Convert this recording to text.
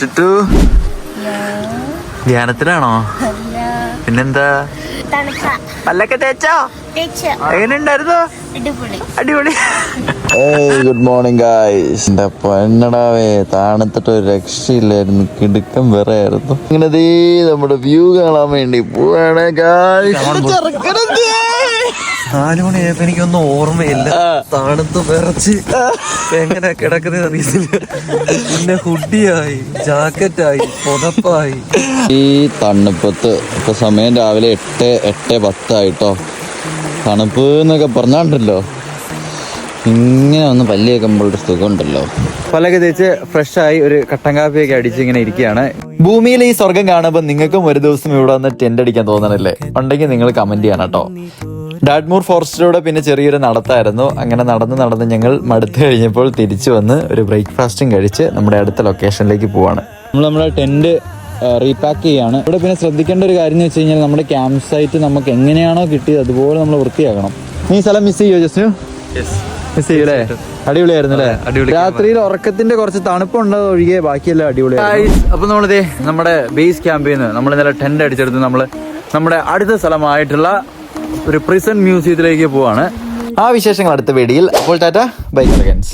ചിട്ടു ധ്യാനത്തിലാണോ? പിന്നെന്താ? പല്ലൊക്കെ തേച്ചോ? എങ്ങനെയുണ്ടായിരുന്നു? അടിപൊളി. ഗുഡ് മോർണിംഗ് ഗായ്സ് എന്റെ പൊന്നടാവേ താണത്തിട്ട് ഒരു രക്ഷയില്ലായിരുന്നു. കിടുക്കം വേറെ ആയിരുന്നു ഇങ്ങനെ നമ്മുടെ വ്യൂ കാണാൻ വേണ്ടി പോവാണ് ഗായ്സ് നാലു മണിയായപ്പോ എനിക്കൊന്നും ഓർമ്മയില്ല. തണുത്ത് വിറച്ച്. എങ്ങനെ കിടക്കുന്ന റീസിൽ പിന്നെ ഹുഡിയായി ജാക്കറ്റായി പുതപ്പായി. ഈ തണുപ്പത്ത് ഇപ്പൊ സമയം രാവിലെ എട്ട് എട്ട് പത്തായിട്ടോ. തണുപ്പ് എന്നൊക്കെ പറഞ്ഞാണ്ടല്ലോ. ഇങ്ങനെ ഒന്ന് പല്ലി കേൾക്കുമ്പോൾ ഒരു സുഖമുണ്ടല്ലോ. പല്ലൊക്കെ തേച്ച് ഫ്രഷ് ആയി ഒരു കട്ടൻ കാപ്പിയൊക്കെ അടിച്ച് ഇങ്ങനെ ഇരിക്കുകയാണ്. ഭൂമിയിലെ ഈ സ്വർഗം കാണുമ്പോൾ നിങ്ങൾക്കും ഒരു ദിവസം ഇവിടെ വന്ന് ടെന്റ് അടിക്കാൻ തോന്നണല്ലേ? ഉണ്ടെങ്കിൽ നിങ്ങൾ കമന്റ് ചെയ്യണം കേട്ടോ. ഡാഡ്മൂർ ഫോറസ്റ്റിലൂടെ പിന്നെ ചെറിയൊരു നടത്തായിരുന്നു. അങ്ങനെ നടന്ന് നടന്ന് ഞങ്ങൾ മടുത്ത് കഴിഞ്ഞപ്പോൾ തിരിച്ചു വന്ന് ഒരു ബ്രേക്ക്ഫാസ്റ്റും കഴിച്ച് നമ്മുടെ അടുത്ത ലൊക്കേഷനിലേക്ക് പോവാണ്. നമ്മൾ നമ്മുടെ ടെന്റ് റീപാക്ക് ചെയ്യാണ്. ഇവിടെ പിന്നെ ശ്രദ്ധിക്കേണ്ട ഒരു കാര്യം എന്ന് വെച്ച് കഴിഞ്ഞാൽ നമ്മുടെ ക്യാമ്പ് സൈറ്റ് നമുക്ക് എങ്ങനെയാണോ കിട്ടിയത് അതുപോലെ നമ്മൾ വൃത്തിയാക്കണം. നീ സ്ഥലം മിസ് ചെയ്യോ ജസ്റ്റ് മിസ് ചെയ്യൂലേ? അടിപൊളിയായിരുന്നു അല്ലേ? അടിപൊളി രാത്രിയിൽ ഉറക്കത്തിന്റെ കുറച്ച് തണുപ്പുണ്ടോ ഒഴികെ ബാക്കിയെല്ലാം അടിപൊളിയായിരുന്നു. അപ്പൊ നമ്മളിതേ നമ്മുടെ ബേസ് ക്യാമ്പിൽ നിന്ന് നമ്മൾ ഇന്നലെ ടെന്റ് അടിച്ചെടുത്ത് നമ്മൾ നമ്മുടെ അടുത്ത സ്ഥലമായിട്ടുള്ള ഒരു പ്രിസൺ മ്യൂസിയത്തിലേക്ക് പോവാണ്. ആ വിശേഷങ്ങൾ അടുത്ത വീഡിയോയിൽ അപ്പോൾ ടാറ്റ ബൈ സെക്കൻഡ്സ്